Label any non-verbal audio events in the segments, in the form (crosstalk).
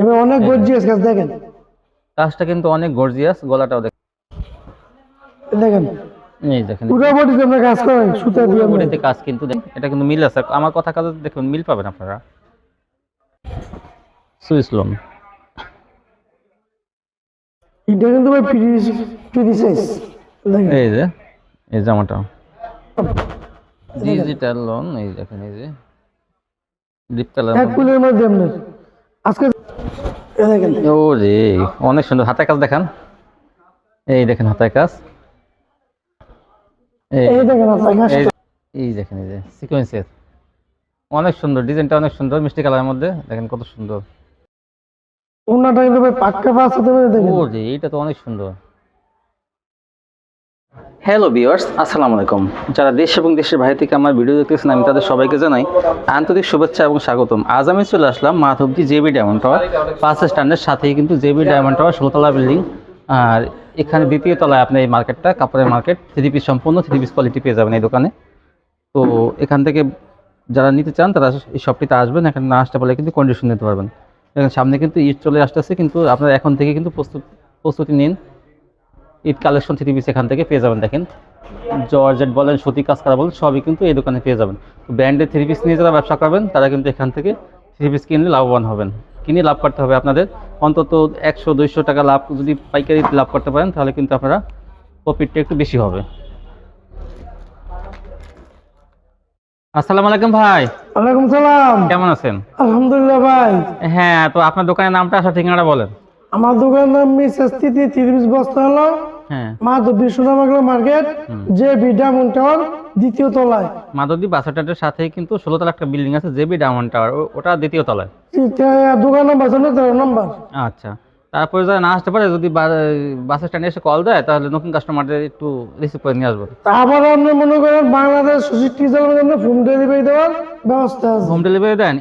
এবার অনেক গর্জিয়াস কাজ দেখেন। কাজটা কিন্তু অনেক গর্জিয়াস গলাটাও দেখেন। দেখেন। এই দেখেন। পুরো বডিতে আমরা কাজ করেন সুতা দিয়ে বডিতে কাজ কিন্তু এটা কিন্তু মিল আছে। আমার কথা কাজে দেখুন মিল পাবেন আপনারা। Swiss lawn. এটা কিন্তু ভাই ফ্রি ফ্রি সাইজ এই যে এই জামাটা। ডিজিটাল লোন এই দেখেন এই যে। ডিপ কালার এক কুলের মধ্যে আপনার। আজকে ও রে অনেক সুন্দর। হাতের কাজ দেখান। এই দেখেন হাতের কাজ। এই দেখেন আপনার কাজ। এই- এই দেখেন এই যে সিকোয়েন্সের অনেক সুন্দর ডিজাইনটা অনেক সুন্দর মিষ্টি কালারের মধ্যে। দেখেন কত সুন্দর। ওনাটা কিন্তু ভাই পাক্কা পাঁচ হাতে করে দেখেন। ও এটা তো অনেক সুন্দর। হ্যালো ভিউয়ার্স আসসালামু আলাইকুম। যারা দেশ এবং দেশের বাইরে থেকে আমার ভিডিও দেখতেছেন, আমি তাদের সবাইকে জানাই আন্তরিক শুভেচ্ছা এবং স্বাগতম। আজ আমি চলে আসলাম মাধবজি জেবি ডায়মন্ড টাওয়ার, পাঁচ স্ট্যান্ডের সাথেই কিন্তু জেবি ডায়মন্ড টাওয়ার ষোলতলা বিল্ডিং। আর এখানে দ্বিতীয় তলায় আপনি এই মার্কেটটা, কাপড়ের মার্কেট থ্রি পিস সম্পূর্ণ থ্রি পিস কোয়ালিটি পেয়ে যাবেন এই দোকানে। তো এখান থেকে যারা নিতে চান, তারা এই শপটিতে আসবেন, এখানে না আসতে পারলে কিন্তু কন্ডিশন নিতে পারবেন। দেখেন, সামনে কিন্তু ঈদ চলে আসতেছে, কিন্তু আপনারা এখন থেকে কিন্তু প্রস্তুত প্রস্তুতি নিন। ঈদ কালেকশন থ্রি পিস এখান থেকে পেয়ে যাবেন দেখেন। জর্জেট বলেন সতী কাজ করা বলেন সবই কিন্তু এই দোকানে পেয়ে যাবেন। ব্র্যান্ডের থ্রি পিস নিয়ে যারা ব্যবসা করবেন তারা কিন্তু এখান থেকে থ্রি পিস কিনলে লাভবান হবেন। কিনে লাভ করতে হবে আপনাদের। অন্তত একশো দুইশো টাকা লাভ যদি পাইকারি লাভ করতে পারেন তাহলে কিন্তু আপনারা প্রফিটটা একটু বেশি হবে। আসসালামু আলাইকুম ভাই। ওয়ালাইকুম সালাম। কেমন আছেন? আলহামদুলিল্লাহ ভাই। হ্যাঁ তো আপনার দোকানের নামটা আসা ঠিকানাটা বলেন। আমার দোকানের নাম মিসেস তিতি তিরিশ বস্তা হলো। হ্যাঁ। মা সোনামাগলা মার্কেট যে বিডা টাওয়ার দ্বিতীয় তলায়। মাধবদী বাস স্ট্যান্ডের সাথেই কিন্তু ষোলোতলা একটা বিল্ডিং আছে জেবি ডায়মন্ড টাওয়ার ওটা দ্বিতীয় তলায়। দোকান নাম্বার তেরো নাম্বার। আচ্ছা। তারপরে যারা না আসতে পারে যদি বাস স্ট্যান্ডে এসে কল দেয় তাহলে নতুন কাস্টমারদের একটু রিসিভ করে নিয়ে আসবেন আবার আপনি মনে করেন বাংলাদেশ মধ্যে হোম ডেলিভারি দেওয়ার ব্যবস্থা আছে। হোম ডেলিভারি দেন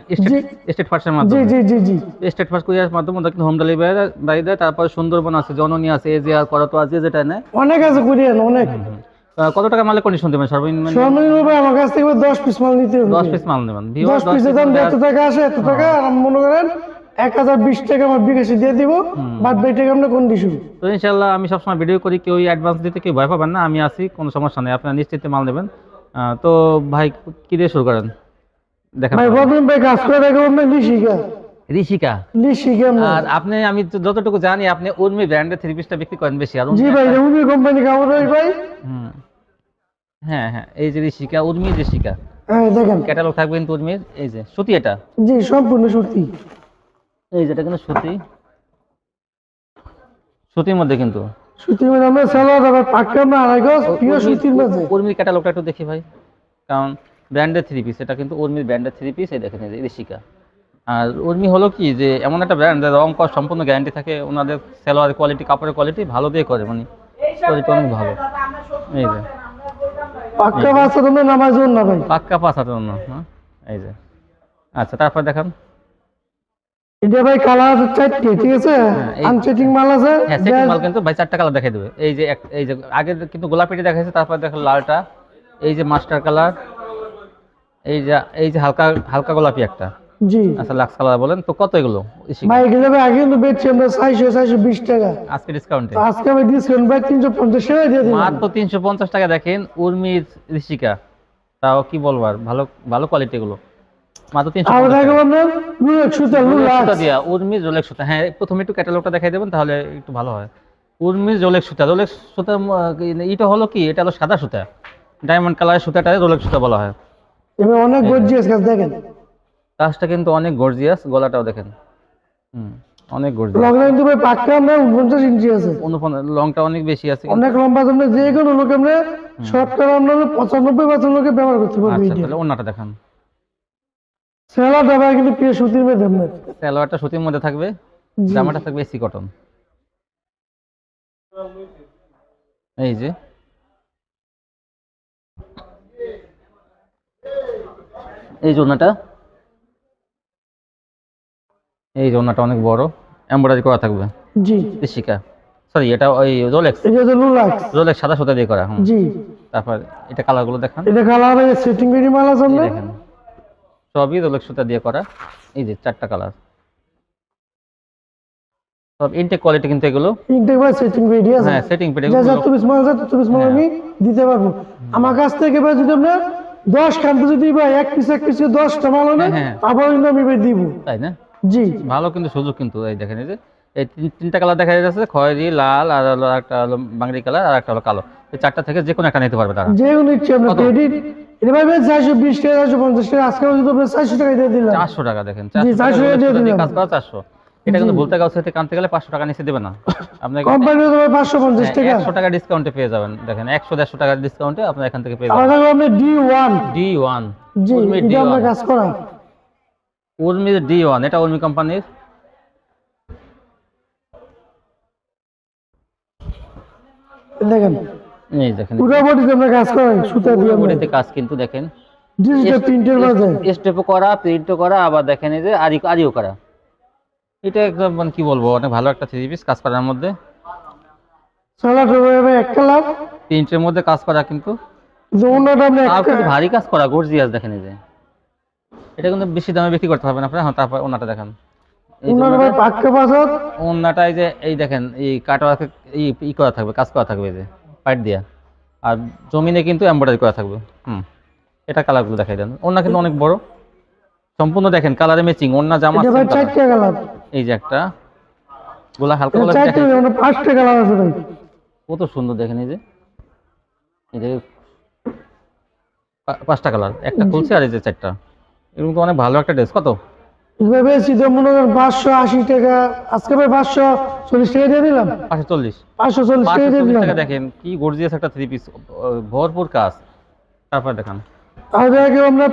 স্টেট ফার্স্টের মাধ্যমে। জি জি জি স্টেট ফার্স্ট কুরিয়ার মাধ্যমে কিন্তু হোম ডেলিভারি দেয় তারপরে সুন্দরবন আছে জননী আছে এজিআর করতো আছে যেটা নেয়। অনেক আছে কুরিয়ান অনেক। কত টাকা মালে কন্ডিশন দেবেন? সর্বনিম্ন সর্বনিম্ন ভাই আমার কাছ থেকে দশ পিস মাল নিতে হবে। দশ পিস মাল নেবেন। দশ Viewers, দশ পিসের দাম টাকা আসে এত টাকা আর মনে করেন এক হাজার বিশ টাকা আমার বিকাশে দিয়ে দিব বাদ বাকি টাকা আমরা কন্ডিশন তো ইনশাল্লাহ আমি সবসময় ভিডিও করি কেউ অ্যাডভান্স দিতে কেউ ভয় পাবেন না আমি কোনো সমস্যা নেই আপনারা নিশ্চিন্তে মাল নেবেন। তো ভাই কি দিয়ে শুরু করেন? দেখেন ভাই প্রবলেম ভাই কাজ করে দেখো আমরা লিশিকা ঋষিকা আমরা। আর আপনি আমি যতটুকু জানি আপনি উর্মি ব্র্যান্ডের থ্রি পিসটা বিক্রি করেন বেশি আর জি ভাই উনি কোম্পানি কাপড় ভাই ভাই। হুম। হ্যাঁ হ্যাঁ এই যে ঋষিকা উর্মি ঋষিকা হ্যাঁ দেখেন। ক্যাটালগ থাকবে কিন্তু উর্মির এই যে সুতি এটা? জি সম্পূর্ণ সত্যি এই যেটা কিন্তু সুতি। সুতির মধ্যে কিন্তু। সুতির মধ্যে আমরা সালোয়ার আবার পাক্কা আমরা আড়াই গজ পিওর সুতির মধ্যে। উর্মির ক্যাটালগটা একটু দেখি ভাই। কারণ ব্র্যান্ডের থ্রি পিস এটা কিন্তু উর্মির ব্র্যান্ডের থ্রি পিস এই দেখেন এই ঋষিকা আর উর্মি হলো কি যে এমন একটা ব্র্যান্ড যার রং কস সম্পূর্ণ গ্যারান্টি থাকে ওনাদের সেলোয়ার কোয়ালিটি কাপড়ের কোয়ালিটি ভালো দিয়ে করে মানে কোয়ালিটি অনেক ভালো। এই যে। পাক্কা বাচ্চা তোমরা নামাজ না ভাই। পাক্কা পাঁচ হাতের অন্য হ্যাঁ? এই যে। আচ্ছা তারপর দেখান। এটা ভাই কালার আছে চারটে ঠিক আছে? হ্যাঁ, মাল আছে হ্যাঁ মাল কিন্তু ভাই চারটা কালার দেখাই দেবে। এই যে এই যে আগে কিন্তু গোলাপিটি দেখাইছে তারপর দেখো লালটা। এই যে মাস্টার কালার এই যে এই যে হালকা হালকা গোলাপি একটা। জি। আচ্ছা লাক্স কালার বলেন। তো কত এগুলো? ভাই এগুলো ভাই আগে কিন্তু বেচছি আমরা চারশো চারশো বিশ টাকা। আজকে ডিসকাউন্টে আজকে আমি ডিসকাউন্ট ভাই তিনশো পঞ্চাশ টাকা দিয়ে দিলাম। মাত্র তিনশো পঞ্চাশ টাকা দেখেন উর্মির ঋষিকা। তাও কি বলবার ভালো ভালো কোয়ালিটি এগুলো। মাত্র আর দিয়া সুতা। হ্যাঁ প্রথমে একটু ক্যাটালগটা দেখাই দেবেন তাহলে একটু ভালো হয়। উর্মির রোলেক সুতা রোলেক সুতা এটা হলো কি? এটা হলো সাদা সুতা। ডায়মন্ড কালারের সুতাটা রোলেক সুতা বলা হয়। এবার অনেক গর্জিয়াস কাজ দেখেন। কাজটা কিন্তু অনেক গর্জিয়াস গলাটাও দেখেন। হুম অনেক গর্জিয়াস। লংটা কিন্তু ভাই পাক্কা আমরা উনপঞ্চাশ ইঞ্চি আছে। অনুপন লংটা অনেক বেশি আছে অনেক লম্বা তোমরা যে কোনো লোক আমরা শর্টকাট আমরা পঁচানব্বই পার্সেন্ট লোকে ব্যবহার করতে পারব আচ্ছা তাহলে দেখান। সেলাটা ভাই কিন্তু সুতির মধ্যে সালোয়ারটা সুতির মধ্যে থাকবে জামাটা থাকবে এসি কটন। এই যে। এই জন্যটা এই জন্যটা অনেক বড় এমব্রয়ডারি করা থাকবে। জি। শিকা সরি এটা ওই রোলেক্স এটা হচ্ছে লুলাক্স রোলেক্স সাদা সুতা দিয়ে করা জি। তারপর এটা কালারগুলো দেখান। এটা কালার সেটিং করি মাল আছে দেখেন। সবই রোলেক্স সুতা দিয়ে করা। এই যে চারটা কালার সব ইনটেক কোয়ালিটি কিন্তু এগুলো। ইনটেক বা সেটিং পেডি আছে? হ্যাঁ সেটিং পেটে যা তুমি পিস মাল তুমি পিস মাল আমি দিতে পারব। আমার কাছ থেকে ভাই যদি আমরা 10 খান যদি ভাই এক পিস এক পিস 10 টা মাল নেন হ্যাঁ। আবার কিন্তু আমি দিব। তাই না? জি। ভালো কিন্তু সুযোগ কিন্তু এই দেখেন এই যে। এই তিন- তিনটা কালার দেখা যাচ্ছে খয়েরি লাল আর হলো একটা হলো বাংলি কালার আর একটা হলো কালো। এই চারটা থেকে যে কোনো একটা নিতে পারবে তারা। যে কোনো ইচ্ছে আমরা ক্রেডিট এটা ভাই চারশো বিশ টাকা চারশো পঞ্চাশ টাকা আজকে যদি আমরা চারশো টাকা দিয়ে দিলাম। চারশো টাকা দেখেন 400 টাকা দিয়ে দিলাম। কাজ করা চারশো। এটা কিন্তু বলতে কাউ সাথে কানতে গেলে পাঁচশো টাকা নিচে দেবে না। আপনাকে কোম্পানি ভাই পাঁচশো পঞ্চাশ টাকা। একশো টাকা ডিসকাউন্টে পেয়ে যাবেন। দেখেন একশো দেড়শো টাকার ডিসকাউন্টে আপনার এখান থেকে পেয়ে যাবেন। আমরা D one D one G এটা আমরা কাজ করা। উর্মি ডি ওয়ান এটা উর্মি কোম্পানির দেখেন। এই দেখেন। পুরো বডিতে আমরা কাজ করা সুতা দিয়ে বডিতে কাজ কিন্তু দেখেন। ডিজিটাল প্রিন্টের মাঝে। স্টেপও করা প্রিন্টও করা আবার দেখেন এই যে আরি আরিও করা। এটা একদম মানে কি বলব অনেক ভালো একটা থ্রি পিস কাজ করার মধ্যে। সালাদ হবে এক কালার। প্রিন্টের মধ্যে কাজ করা কিন্তু। অন্যটা আমরা কিন্তু ভারী কাজ করা গর্জিয়াস দেখেন এই যে। এটা কিন্তু বেশি দামে বিক্রি করতে পারবেন আপনারা। হ্যাঁ তারপর ওনাটা দেখেন। ভাই পাক্কা পাঁচত ওনাটা এই যে এই দেখেন এই কাটা ই করা থাকবে কাজ করা থাকবে এই যে পাইট দিয়া। আর জমিনে কিন্তু এমব্রয়ডারি করা থাকবে হুম। এটা কালারগুলো দেখাই দেন। কিন্তু অনেক বড়। সম্পূর্ণ দেখেন কালারে ম্যাচিং জামা এই যে একটা গোলা হালকা গোলা পাঁচটা কালার আছে ভাই। কত সুন্দর দেখেন এই যে। এই যে পাঁচটা কালার একটা খুলছে আর এই যে চারটা। এরকম তো অনেক ভালো একটা ড্রেস কত? বেশি তো মনে করেন পাঁচশো আশি টাকা আজকে ভাই পাঁচশো চল্লিশ টাকা দিয়ে দিলাম। পাঁচশো চল্লিশ। পাঁচশো চল্লিশ টাকা দিয়ে দিলাম। দেখেন কি গর্জিয়াস একটা থ্রি পিস ভরপুর কাজ। তারপর দেখান। আর আমরা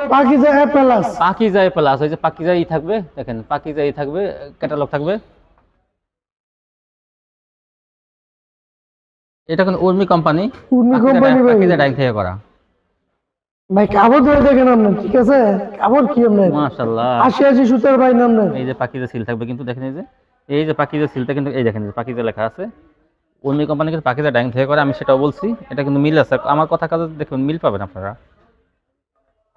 যায় প্লাস যায় প্লাস ওই যে যাই থাকবে দেখেন যাই থাকবে ক্যাটালগ থাকবে। এটা কোন Urmi company Urmi company Pakhiza dyeing থেকে করা। ভাই কাপড় ধরে দেখেন আপনার ঠিক আছে? কাপড় কি আপনার? মাশাআল্লাহ। আশি আশি সুতার ভাই নাম এই যে পাখিজা সিল থাকবে কিন্তু দেখেন এই যে এই যে পাখিজা সিলটা কিন্তু এই দেখেন পাখিজা লেখা আছে। উর্মি কোম্পানি কিন্তু পাখিজা ডাইং থেকে করে আমি সেটাও বলছি এটা কিন্তু মিল আছে। আমার কথা কাজে দেখুন মিল পাবেন আপনারা।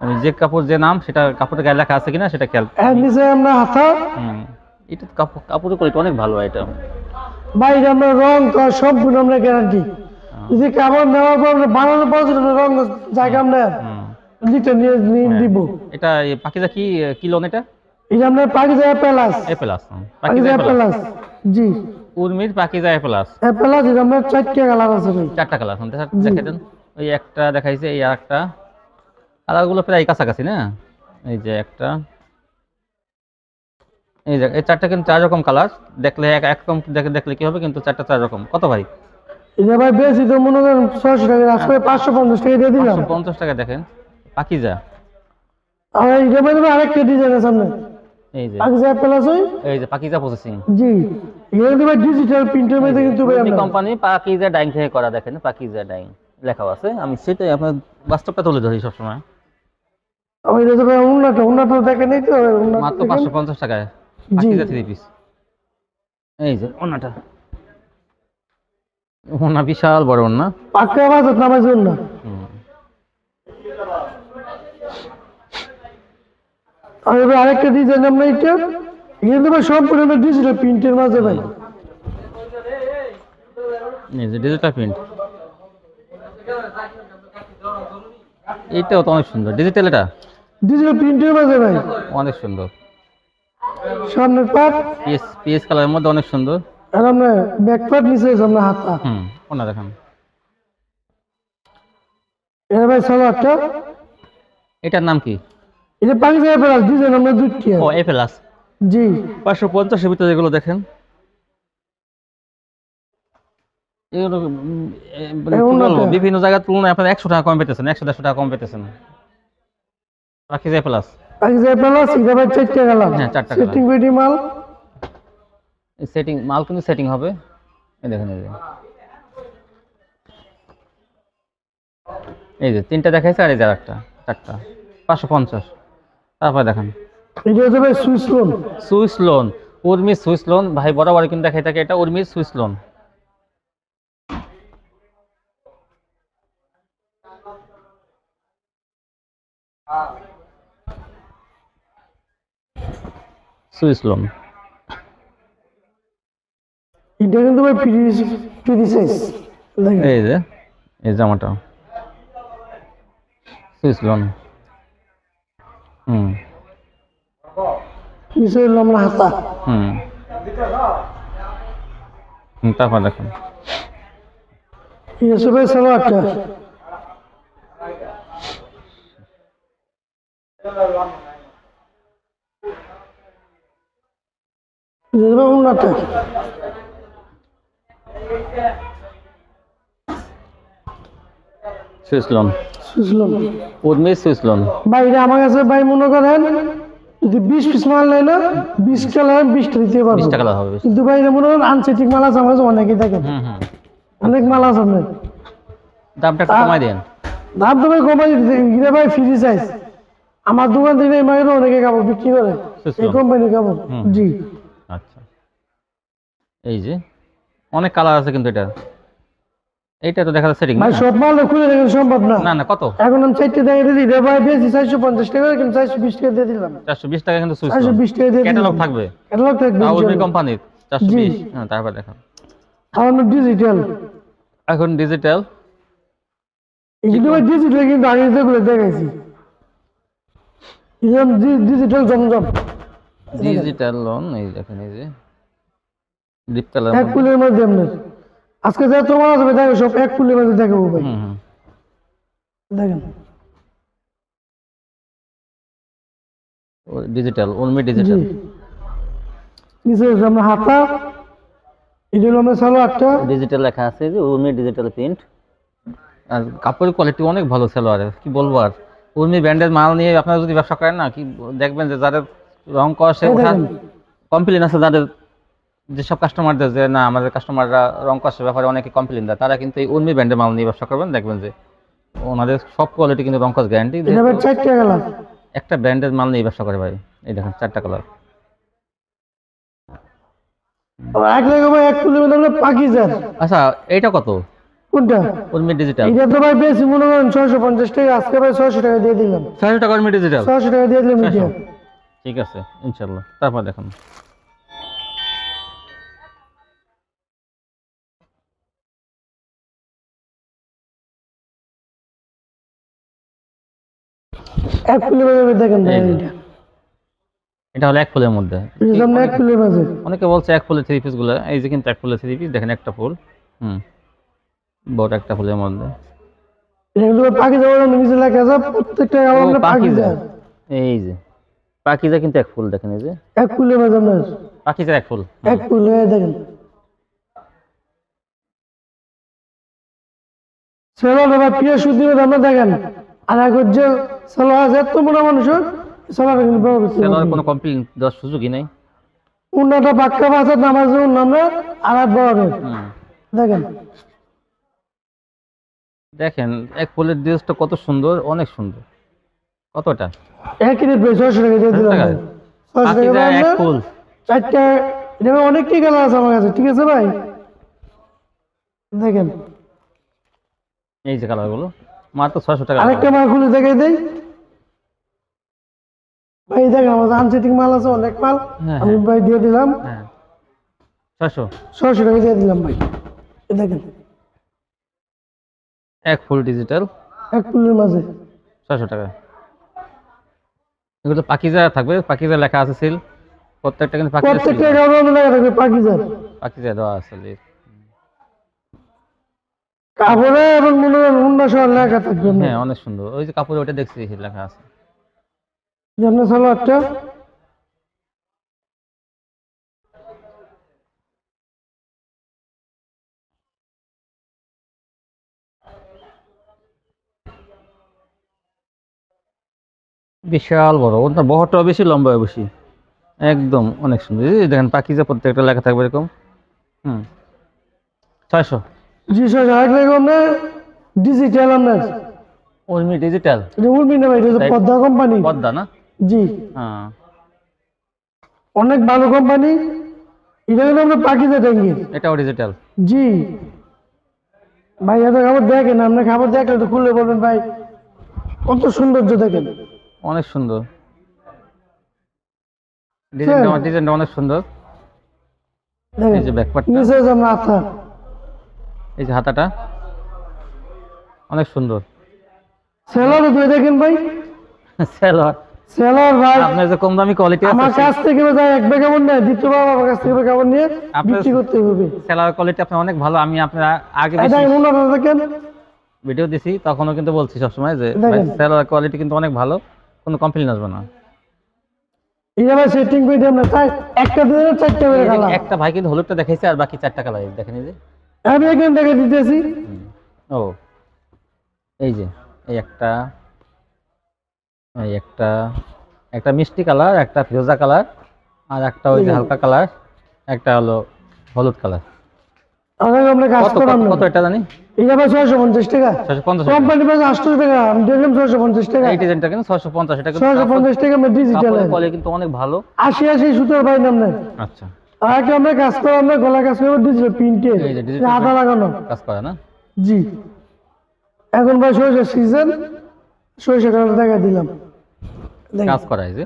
আমি যে কাপড় যে নাম সেটা কাপড়ের গায়ে লেখা আছে কিনা সেটা খেয়াল এর নিচে আমরা হাতা হুম এটা কাপড় কাপড়ের কোয়ালিটি অনেক ভালো এটা ভাই আমরা রং তো সম্পূর্ণ আমরা গ্যারান্টি যদি কাপড় নেওয়ার পর বানানোর পর রং জায়গা আমরা লিটার নিয়ে নিয়ে দিব। এটা পাখিজা কি কি লোন এটা? এটা আমরা যায় plus A plus A plus G. উর্মির Pakiza A plus A plus এটা আমরা চারটে কালার আছে ভাই। চারটা কালার দেখে দেন। ওই একটা দেখাইছে এই আরেকটা। কালারগুলো প্রায় কাছাকাছি না? এই যে একটা। এই যে এই চারটা কিন্তু চার রকম কালার দেখলে এক একরকম দেখে দেখলে কি হবে কিন্তু চারটা চার রকম। কত ভাই? এটা ভাই বেশি তো মনে করেন ছয়শো টাকা আজকে পাঁচশো পঞ্চাশ টাকা দিয়ে দিলাম। পঞ্চাশ টাকা দেখেন। পাখিজা আর এটা ভাই আরেকটা ডিজাইন আছে সামনে। এই যে। পাখি প্লাস ওই এই যে পাখিজা প্রসেসিং জি। এখানে তো ভাই ডিজিটাল প্রিন্টের মধ্যে কিন্তু ভাই আমরা কোম্পানি পাকিজা ডাইং থেকে করা দেখেন পাকিজা ডাইং লেখা আছে। আমি সেটাই আপনার বাস্তবটা তুলে ধরি সবসময়। আমি এটা ভাই উন্নত উন্নত দেখেন এই তো মাত্র টাকায়। পাকিজা থ্রি পিস এই যে ওনাটা। ওনা বিশাল বড় ওনা। পাক্কা বাজার নামাজ না আর এবার আরেকটা ডিজাইন আমরা এটা এখানে তো ভাই সম্পূর্ণ ডিজিটাল প্রিন্টের মাঝে ভাই। যে ডিজিটাল প্রিন্ট এইটাও তো অনেক সুন্দর। ডিজিটাল এটা? ডিজিটাল প্রিন্টের মাঝে ভাই। অনেক সুন্দর। সামনের পাট পিএস পিএস কালারের মধ্যে অনেক সুন্দর। আর আমরা ব্যাক পাট নিচে আমরা হাতা হুম ওনা দেখান। এটা ভাই সালোয়ারটা। এটার নাম কি? এটা প্লাস ডিজাইন আমরা ও এ প্লাস জি। ভিতরে এগুলো দেখেন। এগুলো মানে বিভিন্ন জায়গার তুলনায় আপনার একশো টাকা কম পেতেছেন একশো টাকা কম পেতেছেন। প্লাস প্লাস চারটে গেলাম হ্যাঁ, চারটে। সেটিং বেটি মাল। সেটিং মাল কিন্তু সেটিং হবে। এই দেখেন এই যে। এই যে তিনটা দেখাইছে আর এই যে একটা চারটা। পাঁচশো পঞ্চাশ। তারপর দেখেন। এটা হচ্ছে ভাই সুইস লোন। সুইস লোন উর্মির সুইস লোন। ভাই বরাবর কিন্তু দেখাই থাকে এটা উর্মির সুইস লোন। Swiss lawn. এটা কিন্তু ভাই ফ্রি ফ্রি সাইজ। এই যে এই জামাটা। Swiss lawn. হুম নিচে হলো আমরা হাতা হুম হুম, তারপর দেখুন এই হচ্ছে ভাই সালোয়ারটা এই হচ্ছে ভাই উন্নতটা Swiss lawn. Urmi Swiss lawn. ভাই এটা আমার কাছে ভাই মনে করেন যদি বিশ পিস মাল নেয় না বিশ কালার বিশটা দিতে পারব। বিশ টাকা লাভ হবে কিন্তু ভাই এটা মনে করেন আনসেটিক মাল আছে আমার কাছে অনেকেই হুম অনেক মাল আছে আপনার। দামটা কমাই দেন। দাম তো ভাই কোম্পানি গিরে ভাই ফ্রি সাইজ আমার দোকান থেকে এই অনেকে কাপড় বিক্রি করে। এই কোম্পানির কাপড় জি। আচ্ছা। এই যে অনেক কালার আছে কিন্তু এটা। এইটা তো দেখা যাচ্ছে সেটিং ভাই সব মাল খুলে দেখেন সম্ভব না। না না কত? এখন আমি চারটে টাকা দিয়ে দিই। ভাই বেশি চারশো পঞ্চাশ টাকা কিন্তু চারশো বিশ টাকা দিয়ে দিলাম। চারশো বিশ টাকা কিন্তু সুইচ চারশো বিশ টাকা দিয়ে ক্যাটালগ থাকবে। ক্যাটালগ থাকবে উর্মি কোম্পানির। চারশো জি। বিশ হ্যাঁ তারপর দেখো আমার ডিজিটাল এখন ডিজিটাল এগুলো ডিজিটাল কিন্তু আগে যেগুলো দেখাইছি। ডিজিটাল জমজম ডিজিটাল লোন এই দেখেন এই যে। ডিপ কালার এক ফুলের মধ্যে আপনার। আজকে যা তোমার আসবে দেখো সব এক ফুলের মধ্যে দেখাবো ভাই। দেখেন। ডিজিটাল ডিজিটাল নিচে আমরা হাতা এটা হলো আমরা সালোয়ারটা ডিজিটাল লেখা আছে যে উর্মি ডিজিটাল প্রিন্ট আর কাপড়ের কোয়ালিটি অনেক ভালো সেলোয়ারের কি বলব আর? উর্মি ব্র্যান্ডের মাল নিয়ে আপনারা যদি ব্যবসা করেন না কি দেখবেন যে যাদের রং কষে এই কমপ্লেন আছে যাদের যেসব কাস্টমারদের যে না আমাদের কাস্টমাররা রং কষের ব্যাপারে অনেকে কমপ্লেন দেয় তারা কিন্তু এই উর্মি ব্র্যান্ডের মাল নিয়ে ব্যবসা করবেন দেখবেন যে ওনাদের সব কোয়ালিটি কিন্তু রং কস গ্যারান্টি একটা ব্র্যান্ডের মাল নিয়ে ব্যবসা করে ভাই এই দেখেন চারটা কালার আচ্ছা এইটা কত? কোনটা? উর্মি ডিজিটাল এটা তো ভাই বেশি মনে করেন ছয়শো পঞ্চাশ টাকা আজকে ভাই ছয়শো টাকা দিয়ে দিলাম। ছয়শো টাকা উর্মি ডিজিটাল ছয়শো টাকা দিয়ে দিলাম ঠিক আছে ইনশাল্লাহ তারপর দেখুন। এক ফুলের মধ্যে দেখেন ভাই এটা। এটা হলো এক ফুলের মধ্যে। সামনে এক ফুলের মাঝে অনেকে বলছে এক ফুলের থ্রি পিসগুলো। এই যে কিন্তু এক ফুলের থ্রি পিস দেখেন একটা ফুল। হুম। বড় একটা ফুলের মধ্যে। এটা কিন্তু পাকিজার নিচে লেখা আছে প্রত্যেকটা ও, আমরা এই যে। পাকিজা কিন্তু এক ফুল দেখেন এই যে। এক ফুলের মাঝে আপনার পাকিজা এক ফুল। এক ফুল দেখেন। সেলার এবার প্রিয় সুদি আমরা দেখেন। আর এক হচ্ছে সেলা আছে এত বড় মানুষের সেলার কিন্তু বড় করতে সেলোয়ার কোনো কমপ্লেন দেওয়ার সুযোগই নেই। উন্নাটা পাক্কা বাসা নামাজ নামে আর এক বড় দেখেন। দেখেন এক ফুলের ড্রেসটা কত সুন্দর অনেক সুন্দর। কতটা? একই রেট ভাই ছয়শো টাকা দিয়ে দিলাম। ছয়শো টাকা? পাকিজা এক আপনার ফুল। চারটা এটা ভাই অনেকটি কালার আছে আমার কাছে ঠিক আছে ভাই? দেখেন। এই যে কালার কালারগুলো মাত্র ছয়শো টাকা আরেকটা মাল খুলে দেখাই দেই। ভাই দেখেন আমার আনসেটিং মাল আছে অনেক মাল। হ্যাঁ, আমি ভাই দিয়ে দিলাম। হ্যাঁ। টাকা দিয়ে দিলাম ভাই। দেখেন। এক ফুল ডিজিটাল এক ফুলের মাঝে। টাকা। এগুলো পাকিজা থাকবে। পাকিজা লেখা আছে সিল প্রত্যেকটা কিন্তু পাকিজা প্রত্যেকটা লেখা থাকবে পাকিজার পাকিজা দেওয়া আছে। কাপড়ে এবং মনে করেন অন্য লেখা থাকবে। হ্যাঁ অনেক সুন্দর। ওই যে কাপড়ে ওটা দেখছি লেখা আছে। যেমন সালোয়ারটা বিশাল বড় ওটা বহরটাও বেশি লম্বাও বেশি। একদম অনেক সুন্দর। দেখেন পাকিজা প্রত্যেকটা লেখা থাকবে এরকম। হুম। ছয়শো। জি ছয়শো। আরেক লাগবে আপনার ডিজিটাল আপনার উর্মি ডিজিটাল উর্মি না এটা পদ্মা কোম্পানি পদ্মা না? জি। হ্যাঁ। অনেক ভালো কোম্পানি এটা কিন্তু আমরা পাকিজা ট্যাঙ্গির এটাও ডিজিটাল জি। ভাই এত খাবার দেখেন আপনার খাবার দেখলে তো খুলে বলবেন ভাই কত সৌন্দর্য দেখেন। অনেক সুন্দর। ডিজাইনটা ডিজাইনটা অনেক সুন্দর। এই যে ব্যাকপার্টটা নিচে যে আমরা আথা এই যে হাতাটা। অনেক সুন্দর। সেলার দুই দেখেন ভাই। (laughs) সেলোয়ার সেলার ভাই আপনার যে কম দামি কোয়ালিটি আমার কাছ থেকে যায় এক দ্বিতীয় আমার কাছ থেকে নিয়ে বিক্রি করতে হবে। সেলার কোয়ালিটি আপনার অনেক ভালো আমি আপনার আগে দেখেন দেখেন। ভিডিও দিছি তখনও কিন্তু বলছি সবসময় যে। সেলার কোয়ালিটি কিন্তু অনেক ভালো কোনো কমপ্লেন আসবে না। ভাই সেটিং করে দিলাম না তাই একটা চারটা করে এই কালার একটা ভাই কিন্তু হলুদটা দেখাইছে আর বাকি চারটা কালার দেখেন এই যে। আমি এখান থেকে দিতেছি। ও এই যে এই একটা। এই একটা একটা মিষ্টি কালার একটা ফিরোজা কালার আর একটা ওই যে হালকা কালার একটা হলো হলুদ কালার। আমরা কাজ কত কত- এটা জানি? এটা ভাই টাকা। কোম্পানি টাকা আমি দেখলাম টাকা। এই ডিজাইনটা কিন্তু টাকা আমরা ডিজিটাল কোয়ালিটি কিন্তু অনেক ভালো। আশি আশি সুতোর ভাই নাম নেন আচ্ছা। আগে আমরা কাজ করাম না গলা কাজ করব ডিজিটাল প্রিন্টে এই যে digital আধা লাগানো। কাজ করে না? জি। এখন ভাই সরিষার সিজন সরিষা কালার দেখা দিলাম। কাজ করা যে।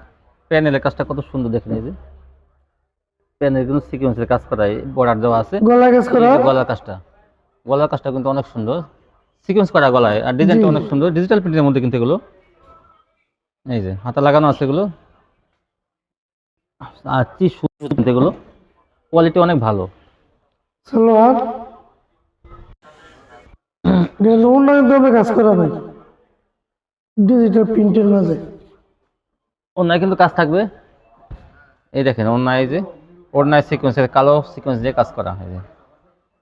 প্যানেলের কাজটা কত সুন্দর দেখেন এই যে। প্যানেল কিন্তু সিকোয়েন্সের কাজ করা বর্ডার দেওয়া আছে। গলা কাজ করা? গলার কাজটা। গলার কাজটা কিন্তু অনেক সুন্দর। সিকোয়েন্স করা গলায় আর ডিজাইনটা অনেক সুন্দর। ডিজিটাল প্রিন্টের মধ্যে কিন্তু এগুলো। এই যে হাতা লাগানো আছে এগুলো। আর কি সুন্দর কিন্তু এগুলো। কোয়ালিটি অনেক ভালো। সালোয়ার অন্যান্য ভাবে কাজ করা ভাই ডিজিটাল প্রিন্টের মাঝে। অন্যায় কিন্তু কাজ থাকবে। এই দেখেন অন্যায় যে অন্যায় সিকোয়েন্সের কালো সিকোয়েন্স দিয়ে কাজ করা হয়।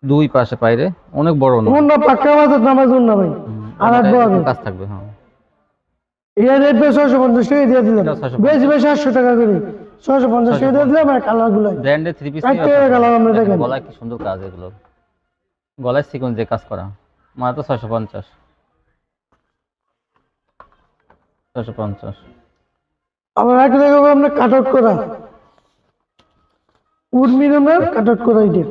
দুই পাশে পাইরে অনেক বড় অন্য অন্য পাক্কা নামার জন্য ভাই আর বড় কাজ থাকবে হ্যাঁ। এটা রেট বেশ ছয়শো পঞ্চাশ টাকা দিয়ে দিলাম। বেশ বেশ টাকা করে। ছয়শো পঞ্চাশ টাকা দিয়ে দিলাম আর কালারগুলো ব্র্যান্ডের থ্রি পিস কালার আমরা দেখেন গলায় কি সুন্দর কাজ এগুলো। গলায় সিকোয়েন্স দিয়ে কাজ করা। মাত্র ছয়শো পঞ্চাশ। ছয়শো পঞ্চাশ। আবার একটা দেখাবো আমরা কাট আউট করা। উর্মির আমরা কাট আউট করা এটা।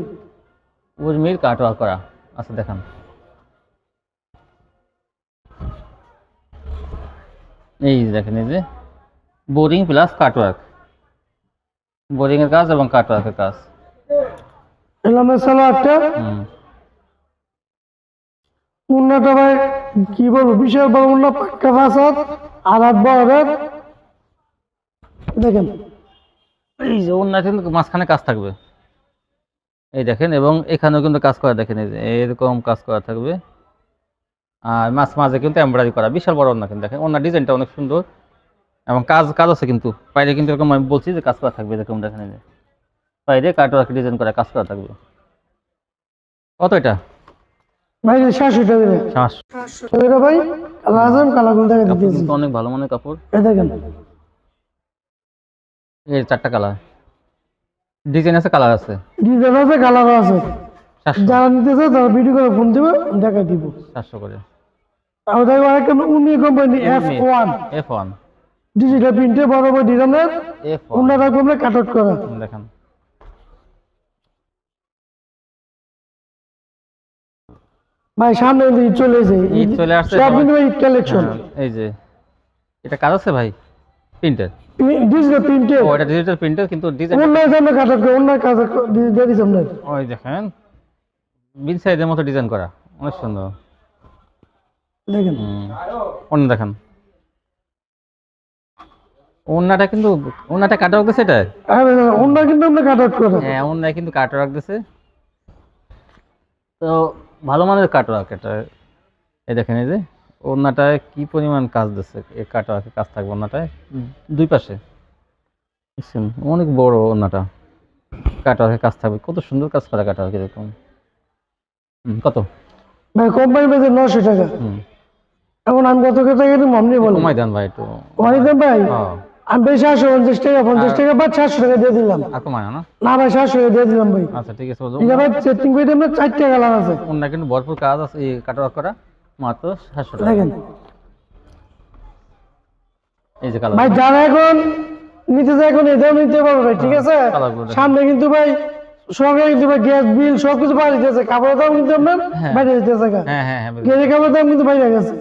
উর্মির কাটওয়ার করা। আচ্ছা দেখান। এই দেখেন এই যে বোরিং প্লাস কাটওয়ার্ক বোরিং এর কাজ এবং কাটওয়ার্কের কাজ। এলাম সালোয়ারটা। উন্নাটা ভাই কি বলব বিশাল বড় উন্না পাক্কা ফাসাদ আর বড় দেখেন। এই যে ওনার কিন্তু মাঝখানে কাজ থাকবে। এই দেখেন এবং এখানেও কিন্তু কাজ করা দেখেন এই যে এরকম কাজ করা থাকবে। আর মাঝ মাঝে কিন্তু এমব্রয়ডারি করা বিশাল বড় ওনা কিন্তু দেখেন। ওনার ডিজাইনটা অনেক সুন্দর এবং কাজ কাজ আছে কিন্তু। বাইরে কিন্তু এরকম আমি বলছি যে কাজ করা থাকবে এরকম দেখেন এই যে। বাইরে কাটওয়ার্ক ডিজাইন করা কাজ করা থাকবে। কত এটা? ভাই টাকা এটা ভাই কালার অনেক ভালো মানের কাপড়। এই দেখেন। এই চারটা কালার ডিজাইন আছে কালার আছে? ডিজাইন আছে কালারও আছে। যারা নিতে চায় তারা ভিডিও করে ফোন দিবে দেখা দিব। সাতশো করে। তারপর দেখব আরেকটা উনি company F one F one digital প্রিন্টে বড় বড় ডিজাইনের এফ ওয়ান কাট আউট করা। দেখেন। ভাই সামনে চলে ঈদ চলে আসছে সব কিন্তু কালেকশন হ্যাঁ, এই যে। এটা কাজ আছে ভাই? প্রিন্টের ডিজিটাল প্রিন্টে ও এটা ডিজিটাল প্রিন্টের কিন্তু ডিজাইন অন্য জন্য আউট করে অন্য কাজ দিয়ে দিচ্ছি আপনার। ওই দেখেন বিন সাইজের মতো ডিজাইন করা অনেক সুন্দর। দেখেন। অন্য দেখেন। ওন্নাটা কিন্তু ওন্নাটা কাটা রাখতেছে এটা? অন্য কিন্তু আমরা কাট আউট করা হ্যাঁ ওন্নায় কিন্তু কাটা রাখতেছে তো ভালো মানের কাটা রাখ এটা। এই দেখেন এই যে। ওন্নাটায় কি পরিমাণ কাজ দিচ্ছে এই কাটা কাজ থাকবে ওন্নাটায় দুই পাশে। দেখছেন? অনেক বড় ওন্নাটা কাটা কাজ থাকবে। কত সুন্দর কাজ করা কাটা এরকম। কত? ভাই কোম্পানি পেয়েছে নশো টাকা। এখন আমি কত টাকা কিন্তু আপনি বলেন কমাই দেন ভাই একটু। অনেক দাম ভাই? হ্যাঁ। আমি বেশি সাতশো পঞ্চাশ টাকা পঞ্চাশ টাকা বা সাতশো টাকা দিয়ে দিলাম। আর কমায় না? না ভাই সাতশো টাকা দিয়ে দিলাম ভাই। আচ্ছা ঠিক আছে। ভাই সেটিং আমরা কালার আছে। অন্য কিন্তু ভরপুর কাজ আছে এই কাটা করা। মাত্র সাতশো টাকা। দেখেন। এই যে কালার ভাই যারা এখন নিতে যায় এখন এটাও নিতে পারবে ভাই ঠিক আছে? সামনে কিন্তু ভাই সরকার কিন্তু ভাই গ্যাস বিল সবকিছু বাইরে দিতেছে। কাপড়ের দাম কিন্তু আপনার। বাইরে দিতেছে হ্যাঁ হ্যাঁ গ্যাসের কাপড়ের দাম কিন্তু বাইরে গেছে।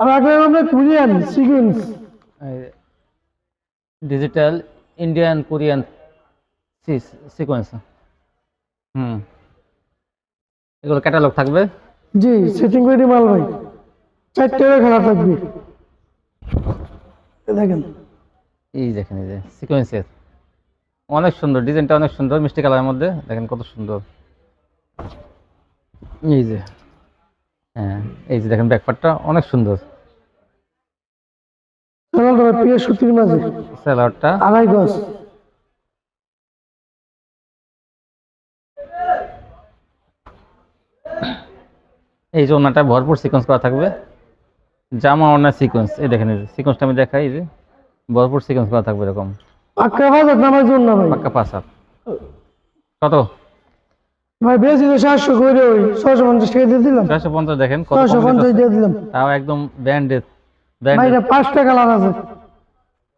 আর একটা আমরা Korean sequence digital Indian Korean sequence হুম। এগুলো ক্যাটালগ থাকবে। জি সেটিং রেডি মাল ভাই। চারটে খেলা থাকবে। দেখেন। এই দেখেন এই যে সিকোয়েন্সের অনেক সুন্দর ডিজাইনটা অনেক সুন্দর মিষ্টি কালারের মধ্যে। দেখেন কত সুন্দর। এই যে। হ্যাঁ এই যে দেখেন ব্যাকপারটা অনেক সুন্দর। প্রিয় সুতির মাঝে। স্যালাডটা আড়াই গজ। এই যে ওনাটা ভরপুর সিকোয়েন্স করা থাকবে। জামা ওনার সিকোয়েন্স এই দেখেন এই যে সিকোয়েন্সটা আমি দেখাই যে ভরপুর সিকোয়েন্স করা থাকবে এরকম। পাক্কা বাজার নামার জন্য ভাই? পাক্কা পাঁচ হাত কত? ভাই বেশি তো সাতশো করে ওই ছশো পঞ্চাশ টাকা দিয়ে দিলাম। চারশো পঞ্চাশ দেখেন কত ছশো পঞ্চাশ। দিয়ে দিলাম। তাও একদম ব্র্যান্ডেড ভাই এটা পাঁচটা কালার আছে।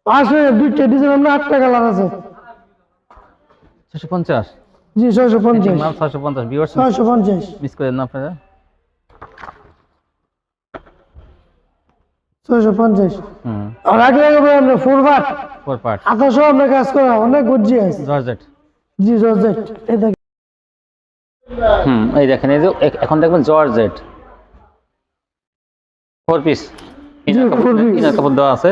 পাঁচটা দুইটা ডিজাইন আমরা আটটা কালার আছে। ছশো পঞ্চাশ? জি ছয়শো পঞ্চাশ। ছশো পঞ্চাশ ছয়শো পঞ্চাশ। মিস করেন না আপনারা? ছয়শো পঞ্চাশ। আর আগে আমরা ফোর বাট ফোর পার্ট আঠাশো আমরা কাজ করা অনেক আছে। জর্জেট জি জর্জেট এই দেখেন। হুম এই দেখেন এই যে এখন দেখবেন জর্জেট ফোর পিস। ইনার কাপড় দেওয়া আছে।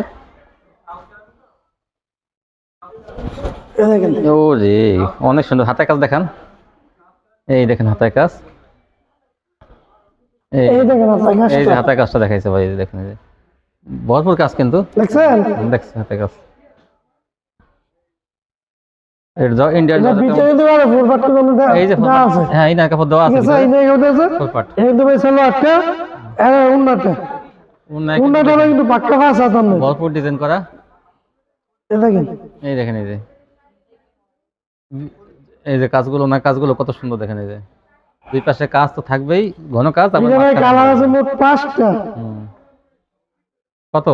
ও রে অনেক সুন্দর। হাতের কাজ দেখান। এই দেখেন হাতের কাজ। এই দেখেন হাতের কাজটা। দেখাইছে ভাই দেখেন ভরপুর কাজ কিন্তু। দেখছেন? দেখছি হাতের কাজ। এটা আছে। হ্যাঁ ভরপুর ডিজাইন করা। এই দেখেন। এই দেখেন এই যে। এই যে কাজগুলো না কাজগুলো কত সুন্দর দেখেন এই যে। দুই পাশে কাজ তো থাকবেই ঘন কাজ মাঝখানে- কালার আছে মোট পাঁচটা। কত?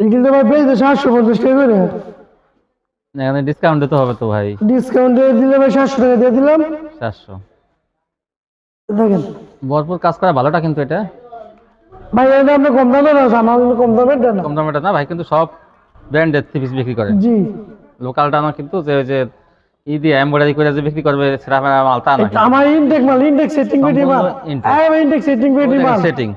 এগুলো ভাই পেয়ে তো সাতশো পঞ্চাশ টাকা করে। এখানে ডিসকাউন্ট দিতে হবে তো ভাই। ডিসকাউন্ট দিয়ে দিলে ভাই সাতশো টাকা দিয়ে দিলাম। চারশো দেখেন। ভরপুর কাজ করা ভালোটা কিন্তু এটা। ভাই এটা আপনি কম দামে না আমার কম না। কম না ভাই কিন্তু সব ব্র্যান্ডের থ্রি পিস বিক্রি করে জি। লোকালটা না কিন্তু যে যে ই দিয়ে এমব্রয়ডারি করে যে বিক্রি করবে সেটা মাল তা না আমার ইনটেক মাল ইনটেক সেটিং পেটি মাল। হ্যাঁ ইনটেক সেটিং পেটি মাল। সেটিং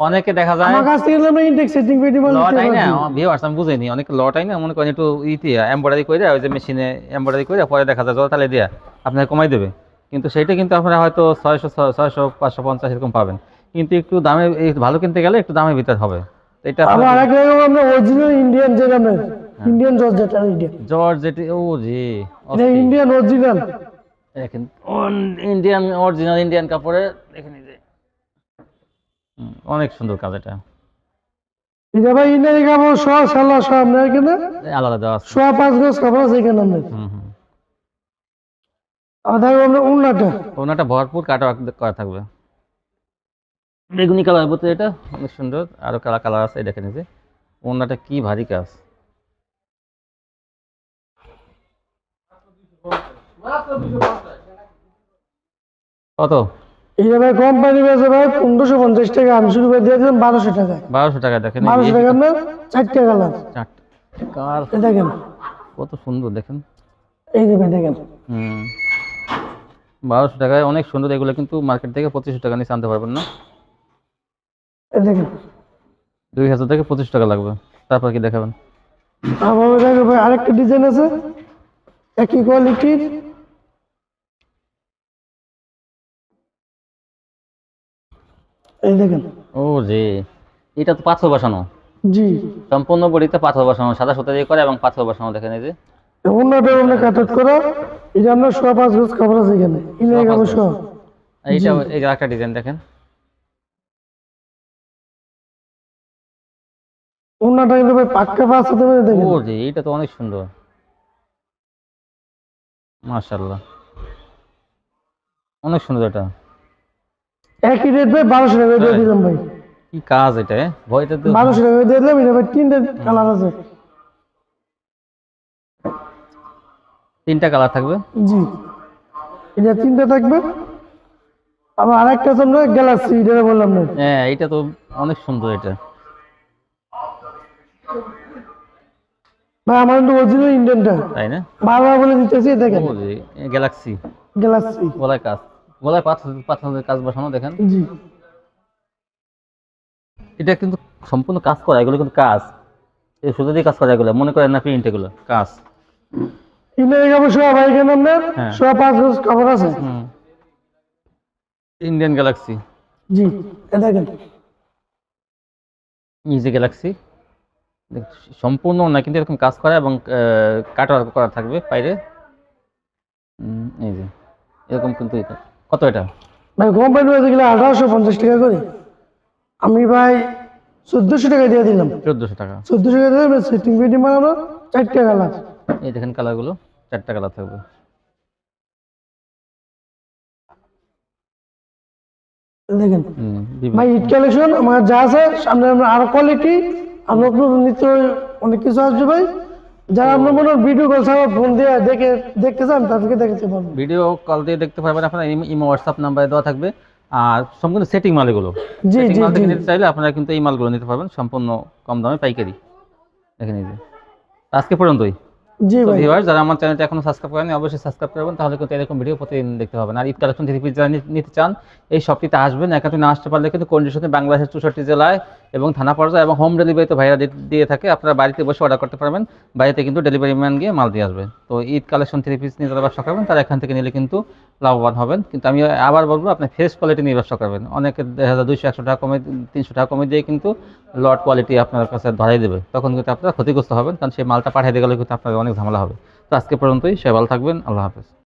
অনেকে দেখা যায় আমার কাছ থেকে আমরা ইনটেক সেটিং পেটি মাল নিতে লটাই না। ভিউয়ার্স আমি বুঝিনি অনেক লটাই না মনে করেন একটু ইতি এমব্রয়ডারি করে ওই যে মেশিনে এমব্রয়ডারি করে পরে দেখা যায় জোড়া তালে দিয়া আপনাকে কমাই দেবে। কিন্তু সেইটা কিন্তু আপনারা হয়তো ছয়শো ছয়শো পাঁচশো পঞ্চাশ এরকম পাবেন। কিন্তু একটু দামে ভালো কিনতে গেলে একটু দামের ভিতর হবে। এটা আবার আরেক রকম আমরা অরিজিনাল ইন্ডিয়ান যেটা আমরা ইন্ডিয়ান জর্জ যেটা ইন্ডিয়ান জর্জ যেটি ও জি ইন্ডিয়ান অরিজিনাল দেখেন ইন্ডিয়ান অরিজিনাল ইন্ডিয়ান কাপড়ে দেখেন যে অনেক সুন্দর কাজ এটা। এটা ভাই ইন্ডিয়ান কাপড় শোয়া সালা সব আপনার এখানে? আলাদা দেওয়া আছে। শোয়া পাঁচ গজ কাপড় আছে এখানে আপনার? হুম হুম। আর দেখো আমরা উন্নাটা ওনাটা ভরপুর কাটা করা থাকবে। বেগুনি কালার বলতে এটা অনেক সুন্দর। আরও কালার কালার আছে দেখেন এই ওনাটা কি ভারী কাজ। কত? এটা ভাই কোম্পানি বেছে ভাই পনেরোশো পঞ্চাশ টাকা আমি শুরু করে দিয়ে দিলাম বারোশো টাকা। বারোশো টাকা দেখেন বারোশো টাকা আপনার চারটে। কালার চারটে দেখেন। কত সুন্দর দেখেন। এই দেখেন দেখেন। হুম। বারোশো টাকায় অনেক সুন্দর এগুলো কিন্তু মার্কেট থেকে পঁচিশশো টাকা নিচে আনতে পারবেন না। দেখেন। দুই হাজার থেকে পঁচিশ টাকা লাগবে। তারপর কি দেখাবেন? আবার দেখো ভাই আরেকটা ডিজাইন আছে। একই কোয়ালিটির এই দেখেন। ও রে এটা তো পাথর বসানো। জি। সম্পূর্ণ বডিতে পাথর বসানো সাদা সুতা দিয়ে করে এবং পাথর বসানো দেখেন এই যে। অন্যটা আমরা কাটাট করা এটা আমরা শোয়া পাঁচ গজ কাপড় আছে এখানে। ইনে কাপড় গজ। এইটা এই একটা ডিজাইন দেখেন। অন্যটা কিন্তু ভাই পাক্কা পাঁচ হাতে মেরে দেখেন। ও রে এইটা তো অনেক সুন্দর। মাশাল্লাহ অনেক সুন্দর এটা। একই রেট ভাই বারোশো টাকা দিয়ে দিলাম ভাই। কি কাজ এটা ভয়টা তো বারোশো টাকা দিয়ে দিলাম এটা ভাই তিনটে কালার আছে। তিনটা কালার থাকবে? জি। এটা তিনটে থাকবে। আবার আরেকটা আমরা গ্যালাক্সি এটা বললাম না। হ্যাঁ এইটা তো অনেক সুন্দর এটা। ভাই আমার কিন্তু অরিজিনাল ইন্ডিয়ানটা তাই না? বারবার বলে দিতেছি দেখেন। গ্যালাক্সি গ্যালাক্সি গলায় কাজ। গলায় পাথর পাথরের কাজ বসানো দেখেন। জি। এটা কিন্তু সম্পূর্ণ কাজ করা এগুলো কিন্তু কাজ। এই সুতো দিয়ে কাজ করা এগুলো। মনে করেন না প্রিন্ট এগুলো কাজ। ইন্ডিয়ান কাপড় সব ভাই আপনার। সব পাঁচ গজ কাপড় আছে? ইন্ডিয়ান গ্যালাক্সি জি এ দেখেন। ইজি গ্যালাক্সি সম্পূর্ণ না কিন্তু এরকম কাজ করা এবং কাটা করা থাকবে বাইরে। এই যে এরকম কিন্তু এটা। কত এটা? ভাই কোম্পানি গেলে আঠারোশো পঞ্চাশ টাকা করে। আমি ভাই চোদ্দশো টাকা দিয়ে দিলাম। চোদ্দোশো টাকা। চোদ্দোশো টাকা দিয়ে সেটিং ফিটিং বানানো চারটে কালার এই দেখেন কালারগুলো চারটা কালার থাকবে। দেখেন ভাই ইট কালেকশন আমার যা আছে সামনে আমরা আরও কোয়ালিটি নতুন নিত্য অনেক কিছু আসবে ভাই। যারা আপনার মনে ভিডিও কল ছাড়া ফোন দিয়ে দেখে দেখতে চান তাদেরকে দেখতে পারবেন ভিডিও কল দিয়ে দেখতে পারবেন আপনার ইমো- হোয়াটসঅ্যাপ নাম্বারে দেওয়া থাকবে। আর সম্পূর্ণ সেটিং মাল এগুলো জি জি মাল থেকে নিতে চাইলে আপনারা কিন্তু এই মালগুলো নিতে পারবেন সম্পূর্ণ কম দামে পাইকারি। দেখেন এই যে আজকে পর্যন্তই। জি ভাই। ভিউয়ার্স যারা আমার চ্যানেলটা এখনও সাবস্ক্রাইব করেনি অবশ্যই সাবস্ক্রাইব করবেন তাহলে কিন্তু এরকম ভিডিও প্রতিদিন দেখতে পাবেন। আর ঈদ কালেকশন থ্রি পিস যারা নিতে চান এই শপটিতে আসবেন একাতে না আসতে পারলে কিন্তু কন্ডিশনে বাংলাদেশের চৌষট্টি জেলায় এবং থানা পর্যায়ে এবং হোম ডেলিভারি তো ভাইরা দিয়ে থাকে আপনারা বাড়িতে বসে অর্ডার করতে পারবেন বাড়িতে কিন্তু ডেলিভারি ম্যান গিয়ে মাল দিয়ে আসবে। তো ঈদ কালেকশন থ্রি পিস নিয়ে যারা ব্যবসা করবেন তারা এখান থেকে নিলে কিন্তু লাভবান হবেন। কিন্তু আমি আবার বলব, আপনি ফ্রেশ কোয়ালিটি নিয়ে ব্যবসা করবেন। অনেকে দেখা যায় দুইশো, একশো টাকা কমে, তিনশো টাকা কমে দিয়ে কিন্তু লট কোয়ালিটি আপনার কাছে ধরাই দেবে। তখন কিন্তু আপনারা ক্ষতিগ্রস্ত হবেন, কারণ সেই মালটা পাঠিয়ে দিয়ে গেলে কিন্তু আপনাদের অনেক ঝামেলা হবে। তো আজকে পর্যন্তই সে ভালো থাকবেন, আল্লাহ হাফেজ।